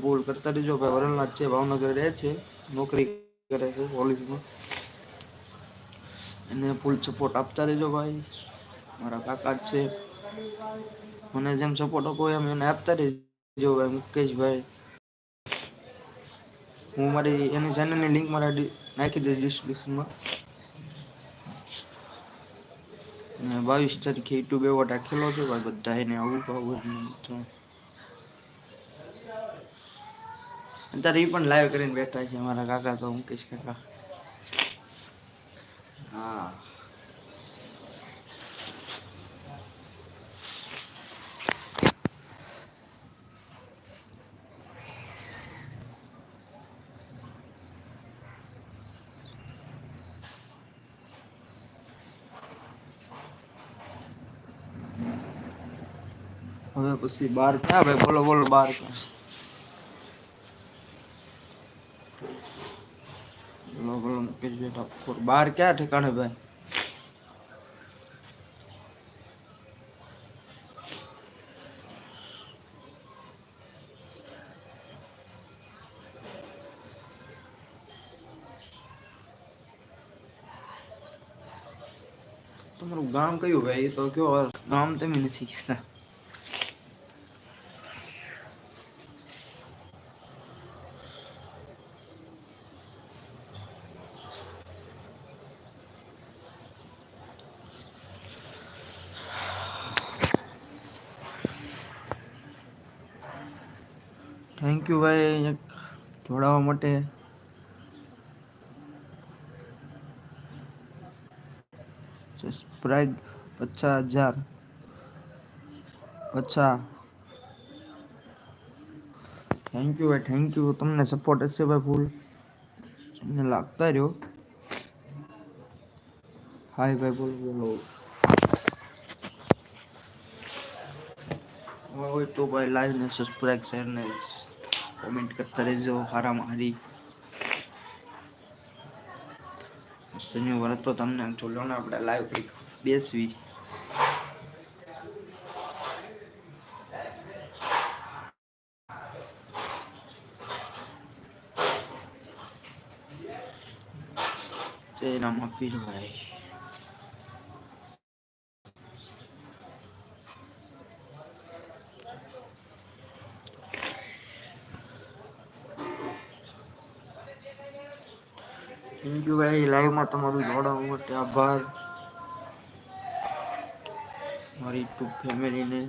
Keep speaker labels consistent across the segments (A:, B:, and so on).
A: બોલ કરતા રજો ભાઈ વરણનાથ છે, ભાવનગર રહે છે, નોકરી કરે છે પોલીસમાં એને ફૂલ સપોર્ટ આપતા રેજો ભાઈ. મારા કાકા છે. મને જેમ સપોર્ટ આપો એમ એને આપતા રહેજો ભાઈ, મુકેશભાઈ. હું મારી, એની ચેનલની લિંક મારા નાખી દઈશ ડિસ્ક્રિપ્શનમાં બાવીસ તારીખે યુટ્યુબ એવો રાખેલો છે, ભાઈ બધા એને આવું પાવું મિત્રો અત્યારે એ પણ લાઈવ કરીને બેઠા છે અમારા કાકા તો મુકેશ કાકા હા હવે પછી બાર ક્યાં? ભાઈ બોલો બોલો, બાર ક્યાં? બોલો બોલો મુકેશભાઈ ઠાકોર બાર ક્યાં ઠેકાણે ભાઈ? તમારું ગામ કયું ભાઈ? તો કયો ગામ તમે નથી કહેતા. થેન્ક યુ ભાઈ એક જોડાવા માટે સબસ્ક્રાઈબ પચાસ હજાર પચાસ થેન્ક યુ ભાઈ થેન્ક યુ તમને સપોર્ટ હશે ભાઈ ફૂલ તમને લાગતા રહ્યો હાય ભાઈ બોલો બોલો હોય તો ભાઈ લાઈવ ને સબસ્ક્રાઈબ શેર ને કોમેન્ટ કરતા રહેજો હારી. શનિવાર તો તમને જોલો ને આપણે લાઈવ બેસવી. મફીર ભાઈ થેન્ક યુ ભાઈ લાઈવમાં તમારું જોડાવા માટે આભાર. મારી યુટ્યુબ ફેમિલીને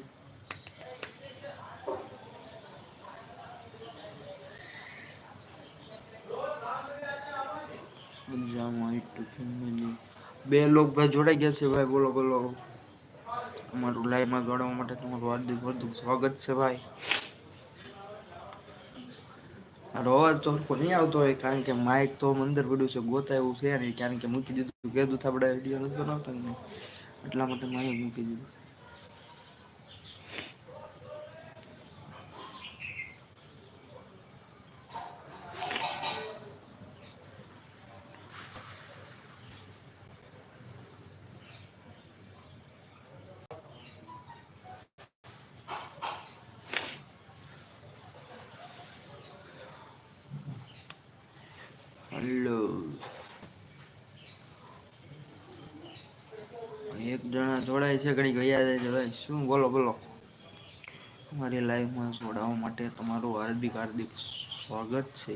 A: બે લોક ભાઈ જોડાઈ ગયા છે ભાઈ, બોલો બોલો. અમારું લાઈવમાં જોડાવા માટે તમારું હાર્દિક હાર્દિક સ્વાગત છે ભાઈ. અવાજ તો સરખો નહીં આવતો હોય, કારણ કે માઇક તો મંદર પડ્યું છે ગોતા એવું છે નહીં કારણ કે મૂકી દીધું, કીધું આપણે વીડિયો નથી બનાવતા એટલા માટે માઇક મૂકી દીધું. હલો એક જણા જોડાય છે ઘડી ગયા છે ભાઈ શું બોલો બોલો. અમારી લાઈફમાં જોડાવા માટે તમારું હાર્દિક હાર્દિક સ્વાગત છે.